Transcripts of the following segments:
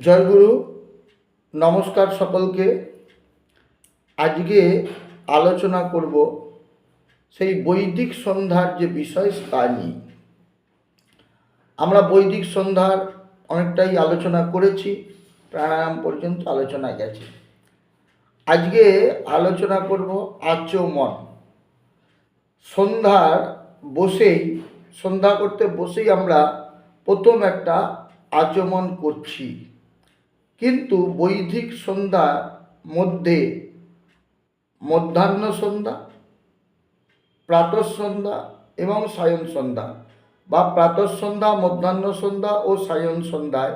জয়গুরু নমস্কার সকলকে। আজকে আলোচনা করব সেই বৈদিক সন্ধ্যার যে বিষয়, তা নিয়ে। আমরা বৈদিক সন্ধ্যার অনেকটাই আলোচনা করেছি, প্রাণায়াম পর্যন্ত আলোচনা গেছে। আজকে আলোচনা করব আচমন। সন্ধ্যার বসেই, সন্ধ্যা করতে বসেই আমরা প্রথম একটা আচমন করছি। কিন্তু বৈদিক সন্ধ্যার মধ্যে মধ্যাহ্ন সন্ধ্যা, প্রাতঃ সন্ধ্যা এবং সায়ন সন্ধ্যা বা প্রাতঃ সন্ধ্যা, মধ্যাহ্ন সন্ধ্যা ও সায়ন সন্ধ্যায়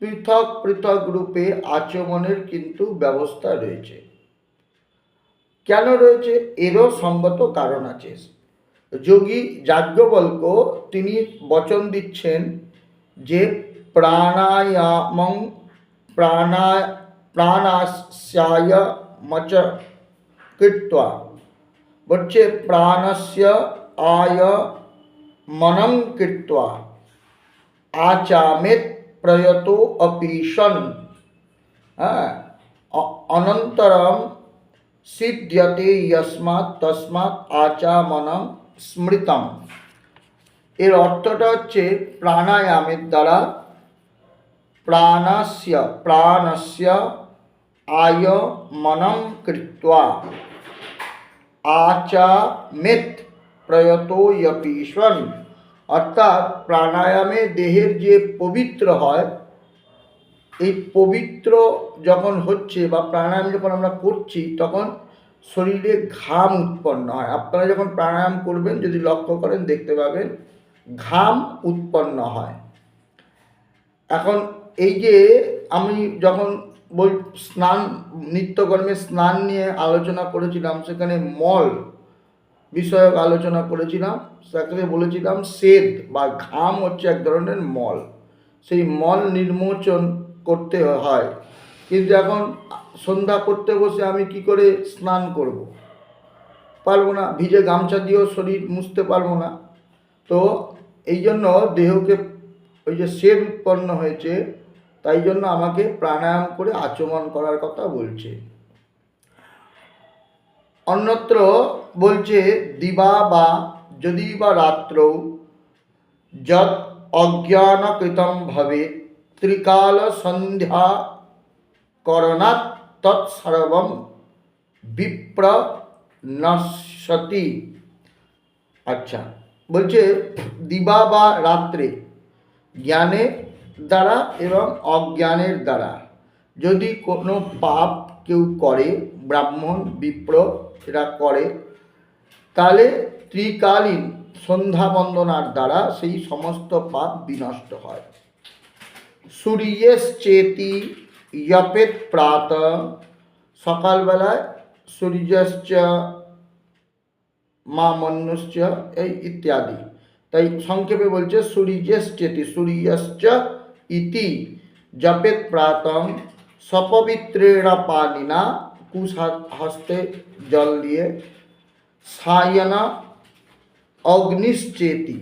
পৃথক পৃথক রূপে আচমনের কিন্তু ব্যবস্থা রয়েছে। কেন রয়েছে? এরও সঙ্গত কারণ আছে। যোগী যাজ্ঞবল্ক তিনি বচন দিচ্ছেন যে প্রাণায়ামং প্রাণা প্রাণাস্যায় মচ কৃত্বা বলছে প্রাণস্য আয় মনং কৃত্বা আচামেত প্রয়ত অপিশন হ্যাঁ অ- অনন্তরম সিদ্ধ্যতে যস্মাৎ তস্মাৎ আচামনম স্মৃতম এর অর্থটা হচ্ছে প্রাণায়ামের দ্বারা প্রাণস্য প্রাণস্য আয় মনম কৃত্বা আচামেত প্রয়ত যপীশ্বন অর্থাৎ প্রাণায়ামে দেহের যে পবিত্র হয়, এই পবিত্র যখন হচ্ছে বা প্রাণায়াম যখন আমরা করছি, তখন শরীরে ঘাম উৎপন্ন হয়। আপনারা যখন প্রাণায়াম করবেন, যদি লক্ষ্য করেন, দেখতে পাবেন, ঘাম উৎপন্ন হয়। এখন এই যে আমি যখন বল স্নান, নিত্যকর্মে স্নান নিয়ে আলোচনা করেছিলাম, সেখানে মল বিষয়ক আলোচনা করেছিলাম, সেখানে বলেছিলাম শ্বেত বা ঘাম হচ্ছে এক ধরনের মল। সেই মল নির্মোচন করতে হয়। কিন্তু এখন সন্ধ্যা করতে বসে আমি কি করে স্নান করব। পারব না, ভিজে গামছা দিয়েও শরীর মুছতে পারব না। তো এই জন্য দেহকে, ওই যে শেড উৎপন্ন হয়েছে তাই জন্য আমাকে প্রাণায়াম করে আচমন করার কথা বলছে। অন্যত্র বলছে, দিবা বা যদি বা রাত্র যৎ অজ্ঞানকৃতম ভবে ত্রিকাল সন্ধ্যা করণাৎ তৎসর্বম বিপ্র নশতি আচ্ছা বলছে, দিবা বা রাত্রে জ্ঞানের দ্বারা এবং অজ্ঞানের দ্বারা। যদি কোনো পাপ কেউ করে, ব্রাহ্মণ, বিপ্র এরা করে, তাহলে ত্রিকালীন সন্ধ্যা বন্দনার দ্বারা সেই সমস্ত পাপ বিনষ্ট হয়। সূর্যশ্চেতি ইয়পেত প্রাত। সকালবেলায় সূর্যশ্চ, মা মন্যশ্চ এই ইত্যাদি। তাই সংক্ষেপে বলছে সূর্যশ্চেতি, সূর্যশ্চ ইতি জপেত প্রাতম সপবিত্রেণ পানিনা কুশ হস্তে জল দিয়ে সায়ন অগ্নিশ্চেতি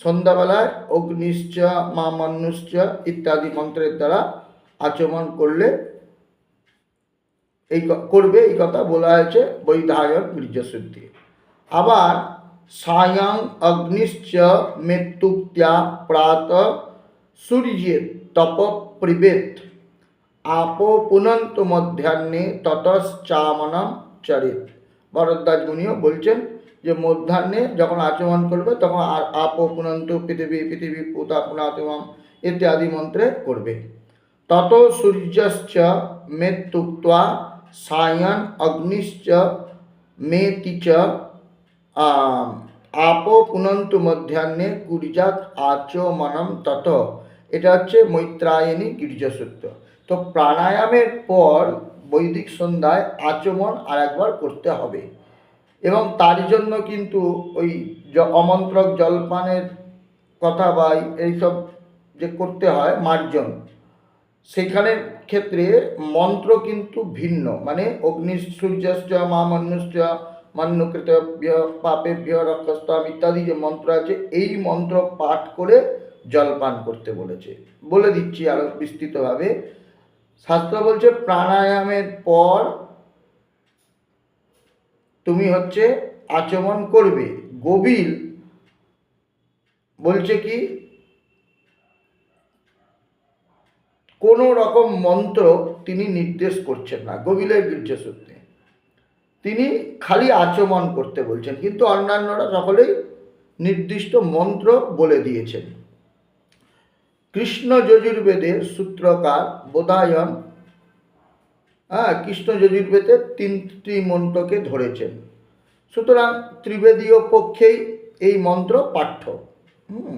সন্ধ্যাবেলায় অগ্নিশ্চ মা মন্যুশ্চ ইত্যাদি মন্ত্রের দ্বারা আচমন করলে এই করবে এই কথা বলা হয়েছে বৈধায়ন বীর্যশুদ্ধি আবার সায়ং অগ্নিশ্চ মৃত্যুক্ত্যা প্রাত তপ প্রিবেত আপো পুনন্ত মধ্যাহ্নে ততশ্চামনম চরিত ভরদ্বাজ মুনিও বলছেন যে, মধ্যাহ্নে যখন আচমন করবে, তখন আর আপো পুনন্ত পৃথিবী পৃথিবী পুতা পুনাতমম ইত্যাদি মন্ত্রে করবে। তত সূর্যশ্চ মেত্যুক্তা সায়ন অগ্নিশ্চ মেতি চ আপো পুনন্তু মধ্যাহ্নে কুর্জাত আচমনম তত। এটা হচ্ছে মৈত্রায়ণী গির্জসূত্র। তো প্রাণায়ামের পর বৈদিক সন্ধ্যায় আচমন আর একবার করতে হবে। এবং তার জন্য কিন্তু ওই অমন্ত্রক জলপানের কথা বা এইসব যে করতে হয় মার্জন সেখানের ক্ষেত্রে মন্ত্র কিন্তু ভিন্ন। মানে অগ্নি সূর্যশ্চ মা মন্যশ্চ মন্যকৃতভ্য পাপেভ্য, রক্ষস্তম ইত্যাদি যে মন্ত্র আছে, এই মন্ত্র পাঠ করে জল পান করতে বলেছে। বলে দিচ্ছি আরও বিস্তৃতভাবে। শাস্ত্র বলছে, প্রাণায়ামের পর তুমি হচ্ছে আচমন করবে। গভীর বলছে কি, কোনো রকম মন্ত্র তিনি নির্দেশ করছেন না, গভীরের বীর্য সূত্রে তিনি খালি আচমন করতে বলছেন, কিন্তু অন্যান্যরা সকলেই নির্দিষ্ট মন্ত্র বলে দিয়েছেন। কৃষ্ণ যজুর্বেদের সূত্রকার বোধায়ন হ্যাঁ কৃষ্ণ যজুর্বেদে তিনটি মন্ত্রকে ধরেছেন। সুতরাং ত্রিবেদীয় পক্ষেই এই মন্ত্র পাঠ্য। হুম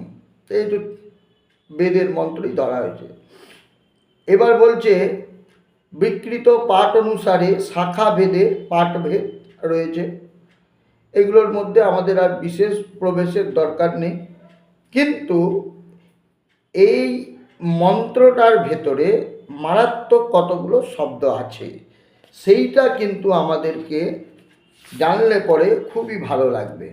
এই তো বেদের মন্ত্রই ধরা হয়েছে। এবার বলছে, বিকৃত পাঠ অনুসারে শাখা ভেদে পাঠভেদ রয়েছে। এগুলোর মধ্যে আমাদের আর বিশেষ প্রবেশের দরকার নেই। কিন্তু এই মন্ত্রটার ভেতরে মারাত্মক কতগুলো শব্দ আছে, সেইটা কিন্তু আমাদেরকে জানলে পরে খুবই ভালো লাগবে।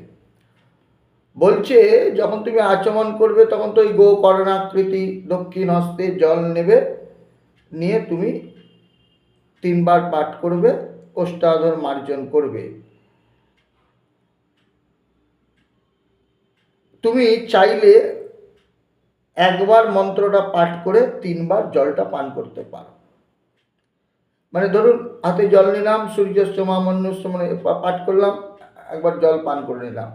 বলছে, যখন তুমি আচমন করবে, তখন তো ওই গো করণাকৃতি দক্ষিণ হস্তে জল নেবে, নিয়ে তুমি তিনবার পাঠ করবে অষ্টাধর মার্জন করবে। তুমি চাইলে একবার মন্ত্রটা পাঠ করে তিনবার জলটা পান করতে পারো। মানে ধরুন, হাতে জল নিলাম সূর্যস্তমা মন্যস্তমা পাঠ করলাম, একবার জল পান করে নিলাম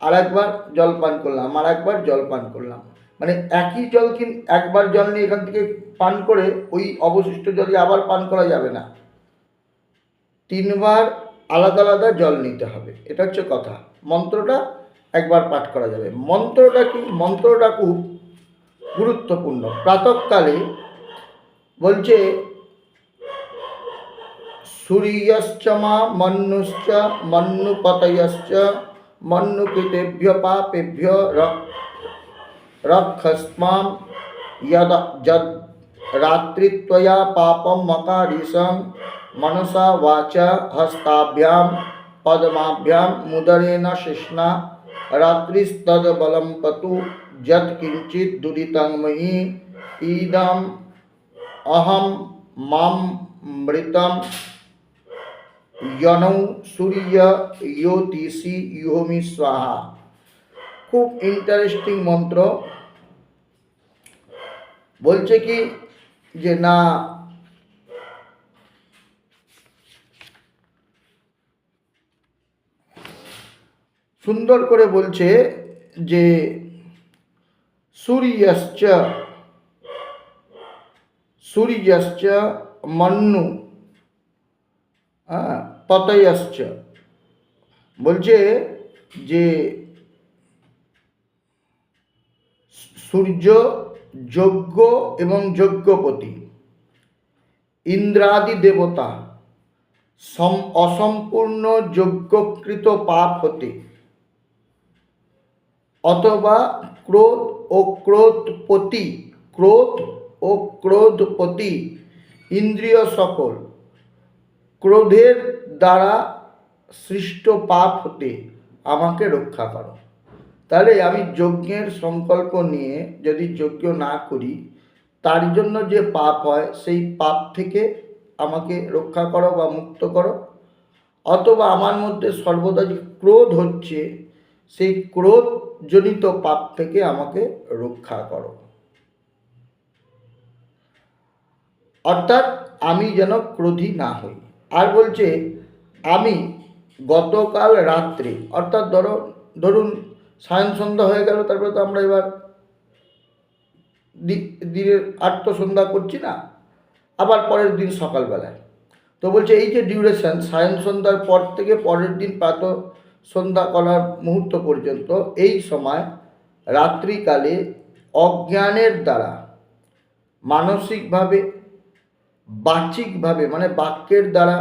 আর একবার জল পান করলাম আর একবার জল পান করলাম। মানে একই জল কিন একবার জল নিয়ে এখান থেকে পান করে ওই অবশিষ্ট জলই আবার পান করা যাবে না? তিনবার আলাদা আলাদা জল নিতে হবে, এটা হচ্ছে কথা। মন্ত্রটা একবার পাঠ করা যাবে। মন্ত্রটা কি? মন্ত্রটা খুব গুরুত্বপূর্ণ প্রাতকালে বলছে সূর্যশ্চ মা মন্যুশ্চ মন্যুপতয়শ্চ মন্যুকৃতেভ্য পাপেভ্য র- রক্ষস্মাম यद जद रात्रित्वया पापं मकारीशं मनसा वाचा हस्ताभ्यां पद्माभ्यां मुदरेण शिष्णा रात्रिस्तद्बलं पतु যত কিঞ্চিত দুদিতংময়ী ইদম অহম মাম মৃতম যনৌ সূর্য ইয়োতিসি ইহমি স্বাহা খুব ইন্টারেস্টিং মন্ত্র বলছে কি যে না সুন্দর করে বলছে যে সূর্যশ্চ সূর্যশ্চ মন্নু হ্যাঁ পতয়শ্চ বলছে যে সূর্য যজ্ঞ এবং যজ্ঞপতি ইন্দ্রাদি দেবতা সম অসম্পূর্ণ যজ্ঞকৃত পাপ হতে অথবা ক্রোধ ও ক্রোধপতি, ক্রোধ ও ক্রোধপতি, ইন্দ্রিয় সকল। ক্রোধের দ্বারা সৃষ্ট পাপ হতে আমাকে রক্ষা করো। তাহলে আমি যজ্ঞের সংকল্প নিয়ে যদি যজ্ঞ না করি, তার জন্য যে পাপ হয়, সেই পাপ থেকে আমাকে রক্ষা করো বা মুক্ত করো। অথবা আমার মধ্যে সর্বদা যে ক্রোধ হচ্ছে সেই ক্রোধ জনিত পাপ থেকে আমাকে রক্ষা করো। অর্থাৎ আমি যেন ক্রোধী না হই। আর বলছে, আমি গতকাল রাত্রে, অর্থাৎ ধরো, ধরুন সায়ন সন্ধ্যা হয়ে গেল, তারপরে তো আমরা এবার দিনের আত্মসন্ধ্যা করছি না, আবার পরের দিন সকালবেলায়। তো বলছে, এই যে ডিউরেশন সায়ন সন্ধ্যার পর থেকে পরের দিন প্রাত সন্ধ্যা করার মুহূর্ত পর্যন্ত এই সময় রাত্রিকালে অজ্ঞানের দ্বারা মানসিকভাবে বাচিকভাবে মানে বাক্যের দ্বারা,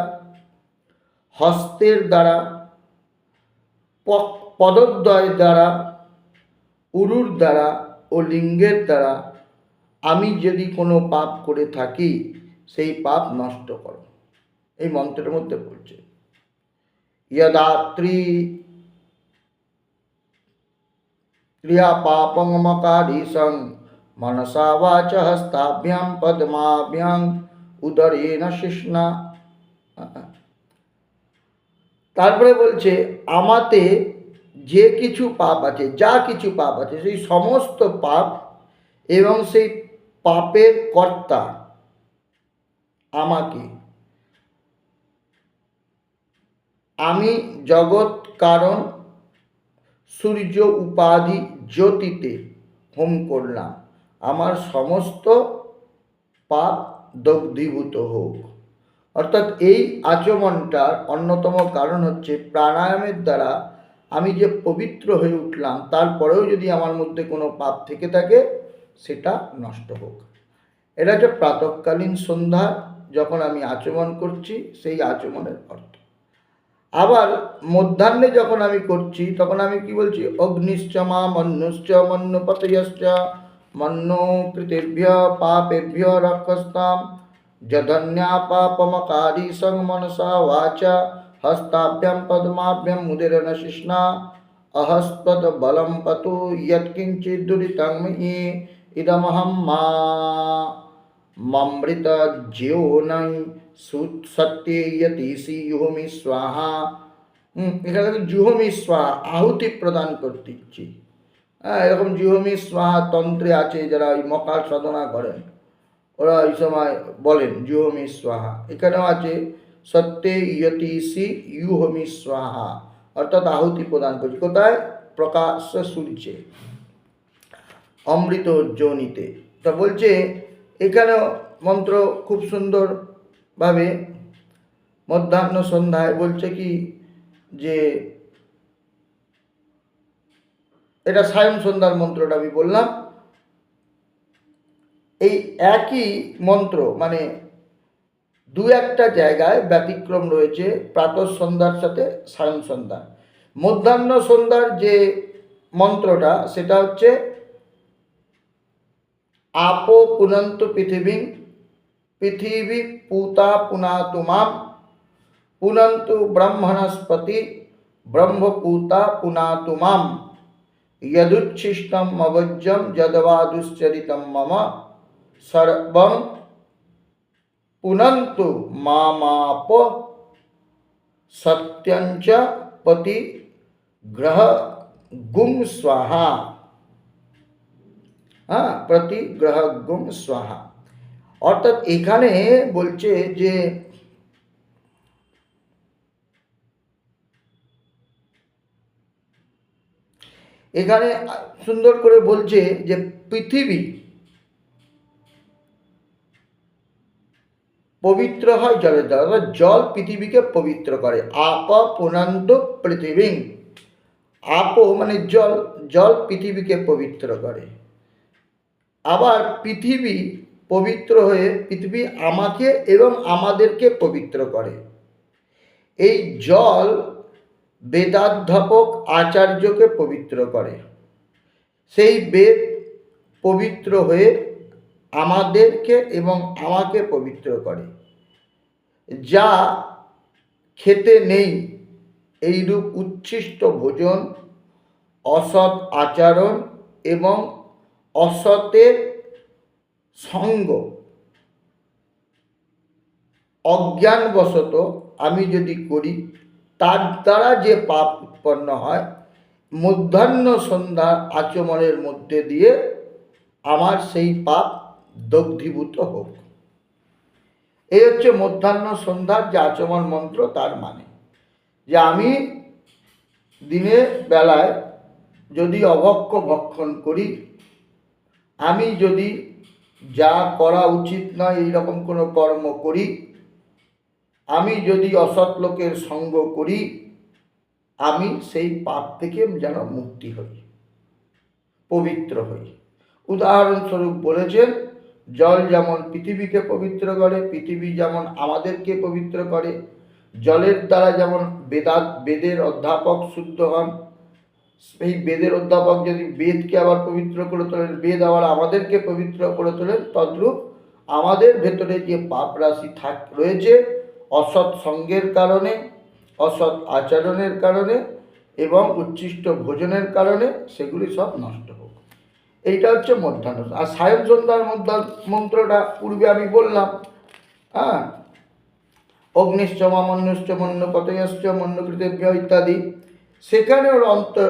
হস্তের দ্বারা পদদ্বয়ের দ্বারা, উরুর দ্বারা ও লিঙ্গের দ্বারা আমি যদি কোনো পাপ করে থাকি, সেই পাপ নষ্ট করো। এই মন্ত্রের মধ্যে বলছে यदात्री ক্রিয়া পাপংমকারীসং মনসা বাচ হস্তাভ্যাম পদ্মাভ্যাম উদরেণ শিষ্ণা তারপরে বলছে আমাতে যে কিছু পাপ আছে যা কিছু পাপ আছে সেই সমস্ত পাপ এবং সেই পাপের কর্তা আমাকে আমি জগৎ কারণ সূর্য উপাধি জ্যোতিতে হোম করলাম। আমার সমস্ত পাপ দগ্ধীভূত হোক। অর্থাৎ এই আচমনটার অন্যতম কারণ হচ্ছে প্রাণায়ামের দ্বারা আমি যে পবিত্র হয়ে উঠলাম, তারপরেও যদি আমার মধ্যে কোনো পাপ থেকে থাকে, সেটা নষ্ট হোক। এটা হচ্ছে প্রাতকালীন সন্ধ্যা যখন আমি আচমন করছি, সেই আচমনের অর্থ। আবার মধ্যাহ্নে যখন আমি করছি, তখন আমি কি বলছি? অগ্নিশ্চ মা মন্যশ্চ মন্যপতয়শ্চ মন্নো কৃতেভ্য পাপেভ্য রক্ষস্তাম জধন্যা পাপমকারী সং মনসা বাচা হস্তাভ্যাম পদ্মাভ্যাম মুদিরন শিষ্ণা অহস্পদ বলম পতু যৎকিঞ্চিৎ দুরিতং ময়ি ইদমহম মা। মমৃত জীবনং সত্যে ইয়তিসি ইহমি স্বাহা এখানে জুহমি স্বাহা আহুতি প্রদান করতে ইচ্ছি হ্যাঁ এরকম জুহমি স্বাহা তন্ত্রে আছে যারা ওই মকার সাধনা করেন। ওরা ওই সময় বলেন জুহমি স্বাহা এখানেও আছে সত্যে ইয়তিসি ইউহমি স্বাহা অর্থাৎ আহুতি প্রদান করছি। কোথায়? প্রকাশ সূর্যে অমৃত যোনিতে তা বলছে, এখানেও মন্ত্র খুব সুন্দরভাবে মধ্যাহ্ন সন্ধ্যায় বলছে কি যে এটা সায়ন সন্ধ্যার মন্ত্রটা আমি বললাম। এই একই মন্ত্র মানে দু একটা জায়গায় ব্যতিক্রম রয়েছে প্রাতঃ সন্ধ্যার সাথে সায়ন সন্ধ্যা। মধ্যাহ্ন সন্ধ্যার যে মন্ত্রটা সেটা হচ্ছে, আপো পুনন্তু পৃথিবী पृथिवी पूता पुनातु माम। पुनंतु ब्रह्मणस्पति ब्रह्मपूता पुनातु माम। यदुच्छिष्टम अवज्जम जदवा दुश्चरित मम। सर्व पुनंतु मामाप। सत्यंच पति ग्रह गुम स्वाहा। हाँ प्रति ग्रह गुम स्वाहा। অর্থাৎ এখানে বলছে যে এখানে সুন্দর করে বলছে যে পৃথিবী পবিত্র হয় জলের দ্বারা জল পৃথিবীকে পবিত্র করে। আপ পুনন্ত পৃথিবী। আপ মানে জল জল পৃথিবীকে পবিত্র করে। আবার পৃথিবী পবিত্র হয়ে পৃথিবী আমাকে এবং আমাদেরকে পবিত্র করে। এই জল বেদাধ্যাপক আচার্যকে পবিত্র করে। সেই বেদ পবিত্র হয়ে আমাদেরকে এবং আমাকে পবিত্র করে। যা খেতে নেই, এইরূপ উচ্ছিষ্ট ভোজন, অসৎ আচরণ এবং অসতের সঙ্গ। অজ্ঞানবশত আমি যদি করি, তার দ্বারা যে পাপ উৎপন্ন হয়, মধ্যাহ্ন সন্ধ্যার আচমনের মধ্যে দিয়ে আমার সেই পাপ দগ্ধীভূত হোক। এই হচ্ছে মধ্যাহ্ন সন্ধ্যার যে আচমন মন্ত্র, তার মানে। যে আমি দিনের বেলায় যদি অভক্ষ ভক্ষণ করি, আমি যদি যা করা উচিত নয় এইরকম কোনো কর্ম করি। আমি যদি অসৎ লোকের সঙ্গ করি, আমি সেই পাপ থেকে যেন মুক্তি হই, পবিত্র হই। উদাহরণস্বরূপ বলেছেন, জল যেমন পৃথিবীকে পবিত্র করে, পৃথিবী যেমন আমাদেরকে পবিত্র করে, জলের দ্বারা যেমন বেদাত, বেদের অধ্যাপক শুদ্ধ হন এই বেদের অধ্যাপক যদি বেদকে আবার পবিত্র করে তোলেন, বেদ আবার আমাদেরকে পবিত্র করে তোলেন, তদ্রূপ আমাদের ভেতরে যে পাপ রাশি থাক, রয়েছে, অসৎ সঙ্গের কারণে, অসৎ আচরণের কারণে এবং উচ্ছিষ্ট ভোজনের কারণে সেগুলি সব নষ্ট হোক। এইটা হচ্ছে মধ্যাহ্ন আর সায়ন সন্ধ্যার মধ্যা, মন্ত্রটা পূর্বে আমি বললাম হ্যাঁ? অগ্নিশ্চ মামন্যশ্চ মন্য পতয়শ্চ মন্য কৃতজ্ঞ ইত্যাদি। সেখানে ওর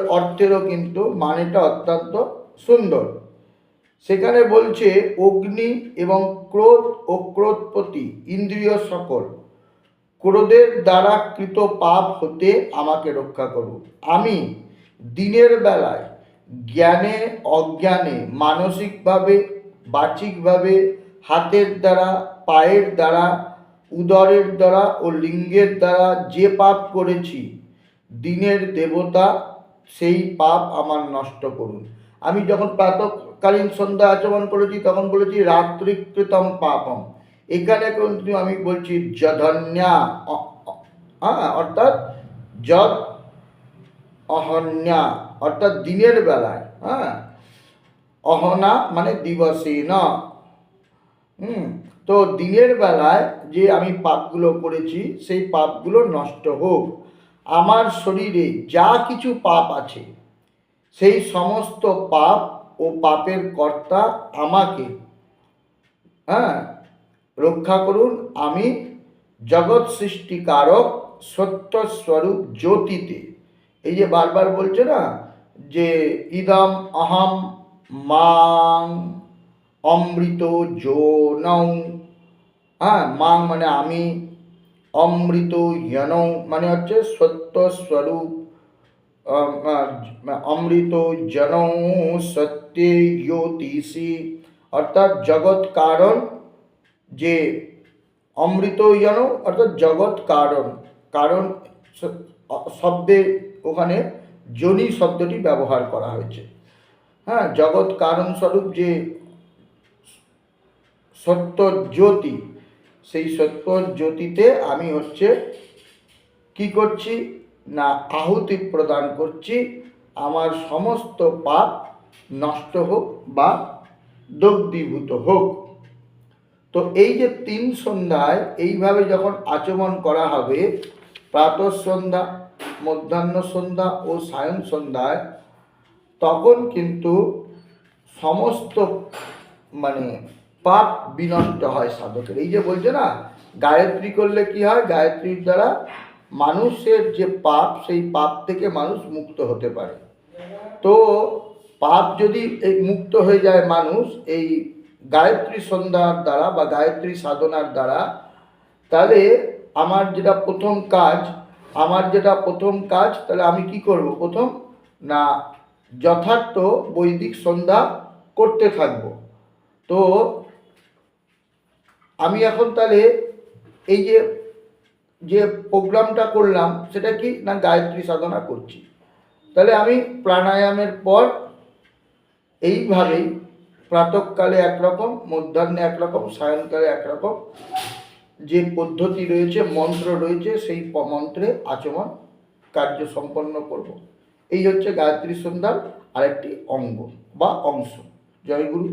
অর্থেরও কিন্তু মানেটা অত্যন্ত সুন্দর। সেখানে বলছে, অগ্নি এবং ক্রোধ ও ক্রোধপতি, ইন্দ্রিয় সকল, ক্রোধের দ্বারা কৃত পাপ হতে আমাকে রক্ষা করুন আমি দিনের বেলায় জ্ঞানে, অজ্ঞানে, মানসিকভাবে বাচিকভাবে হাতের দ্বারা, পায়ের দ্বারা, উদরের দ্বারা ও লিঙ্গের দ্বারা যে পাপ করেছি দিনের দেবতা, সেই পাপ আমার নষ্ট করুন। আমি যখন প্রাতকালীন সন্ধ্যা আচরণ করেছি, তখন বলেছি, রাত্রিকৃতম পাপম। এখানে কিন্তু আমি বলছি অ- হ্যাঁ অর্থাৎ, যদ অহন্যা। অর্থাৎ, দিনের বেলায়। হ্যাঁ অহনা মানে দিবসে না হুম, তো দিনের বেলায় যে আমি পাপগুলো করেছি, সেই পাপগুলো নষ্ট হোক। আমার শরীরে যা কিছু পাপ আছে, সেই সমস্ত পাপ ও পাপের কর্তা আমাকে। হ্যাঁ রক্ষা করুন আমি জগৎ সৃষ্টিকারক সত্যস্বরূপ জ্যোতিতে। এই যে বারবার বলছে না যে ইদম অহম মাং অমৃত যৌনং হ্যাঁ মাং মানে আমি অমৃত ইয়নৌ মানে হচ্ছে সত্য স্বরূপ। অমৃত জন সত্যে জ্যোতিষী। অর্থাৎ জগৎ কারণ যে অমৃত ইয়ন অর্থাৎ জগৎ কারণ। কারণ শব্দে ওখানে জনি শব্দটি ব্যবহার করা হয়েছে। হ্যাঁ জগৎ কারণ স্বরূপ যে সত্য জ্যোতি সেই সত্য জ্যোতিতে আমি হচ্ছে কি করছি? না, আহুতি প্রদান করছি। আমার সমস্ত পাপ নষ্ট হোক বা দগ্ধীভূত হোক। তো এই যে তিন সন্ধ্যায় এইভাবে যখন আচমন করা হবে, প্রাতঃ সন্ধ্যা, মধ্যাহ্ন সন্ধ্যা ও সায়ন সন্ধ্যায়, তখন কিন্তু সমস্ত মানে পাপ বিনষ্ট হয় সাধকের। এই যে বলছে না, গায়ত্রী করলে কি হয়? গায়ত্রীর দ্বারা মানুষের যে পাপ, সেই পাপ থেকে মানুষ মুক্ত হতে পারে। তো পাপ যদি এই মুক্ত হয়ে যায় মানুষ, এই গায়ত্রী সন্ধ্যার দ্বারা বা গায়ত্রী সাধনার দ্বারা, তাহলে আমার যেটা প্রথম কাজ, আমার যেটা প্রথম কাজ, তাহলে আমি কি করব প্রথম? না, যথার্থ বৈদিক সন্ধ্যা করতে থাকব। তো আমি এখন তাহলে এই যে যে প্রোগ্রামটা করলাম, সেটা কি না গায়ত্রী সাধনা করছি? তাহলে আমি প্রাণায়ামের পর এইভাবেই প্রাতকালে একরকম, মধ্যাহ্নে একরকম, সায়ংকালে একরকম যে পদ্ধতি রয়েছে, মন্ত্র রয়েছে, সেই মন্ত্রে আচমন কার্য সম্পন্ন করব। এই হচ্ছে গায়ত্রী সন্ধ্যার আরেকটি অঙ্গ বা অংশ। জয় গুরু।